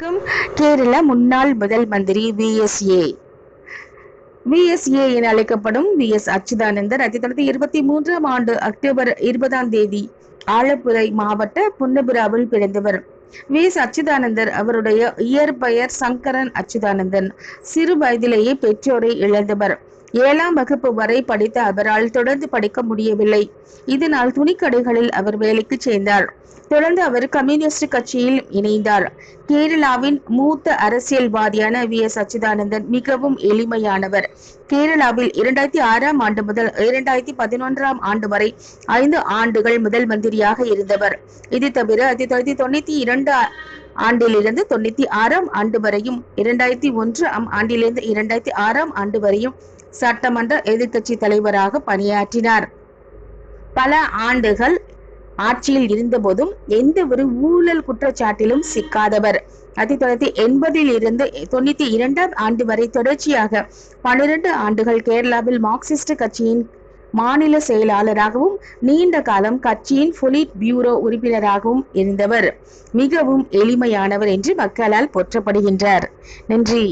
வணக்கம். கேரள முன்னாள் முதல் மந்திரி விஎஸ்ஏ விஎஸ்ஏ என அழைக்கப்படும் வி எஸ் அச்சுதானந்தர் ஆயிரத்தி தொள்ளாயிரத்தி இருபத்தி மூன்றாம் ஆண்டு அக்டோபர் இருபதாம் தேதி ஆலப்புரை மாவட்ட புன்னபுராவில் பிறந்தவர். வி எஸ் அச்சுதானந்தர் அவருடைய இயற்பெயர் சங்கரன் அச்சுதானந்தன். சிறு வயதிலேயே பெற்றோரை இழந்தவர். ஏழாம் வகுப்பு வரை படித்த அவரால் தொடர்ந்து படிக்க முடியவில்லை. இதனால் துணிக்கடைகளில் அவர் வேலைக்கு சேர்ந்தார். தொடர்ந்து அவர் கம்யூனிஸ்ட் கட்சியில் இணைந்தார். கேரளாவின் மூத்த அரசியல்வாதியான வி. எஸ். அச்சுதானந்தன் மிகவும் எளிமையானவர். கேரளாவில் இரண்டாயிரத்தி ஆறாம் ஆண்டு முதல் இரண்டாயிரத்தி பதினொன்றாம் ஆண்டு வரை ஐந்து ஆண்டுகள் முதல் மந்திரியாக இருந்தவர். இது தவிர ஆயிரத்தி தொள்ளாயிரத்தி தொண்ணூத்தி இரண்டு ஆண்டிலிருந்து தொண்ணூத்தி ஆறாம் ஆண்டு வரையும் இரண்டாயிரத்தி ஒன்றாம் ஆண்டிலிருந்து இரண்டாயிரத்தி ஆறாம் ஆண்டு வரையும் சட்டமன்ற எதிர்க்கட்சி தலைவராக பணியாற்றினார். பல ஆண்டுகள் ஆட்சியில் இருந்தபோதும் எந்த ஒரு ஊழல் குற்றச்சாட்டிலும் சிக்காதவர். ஆயிரத்தி தொள்ளாயிரத்தி எண்பதில் இருந்து தொண்ணூத்தி இரண்டாம் ஆண்டு வரை தொடர்ச்சியாக பன்னிரண்டு ஆண்டுகள் கேரளாவில் மார்க்சிஸ்ட் கட்சியின் மாநில செயலாளராகவும் நீண்ட காலம் கட்சியின் பொலிட் பியூரோ உறுப்பினராகவும் இருந்தவர். மிகவும் எளிமையானவர் என்று மக்களால் போற்றப்படுகின்றார். நன்றி.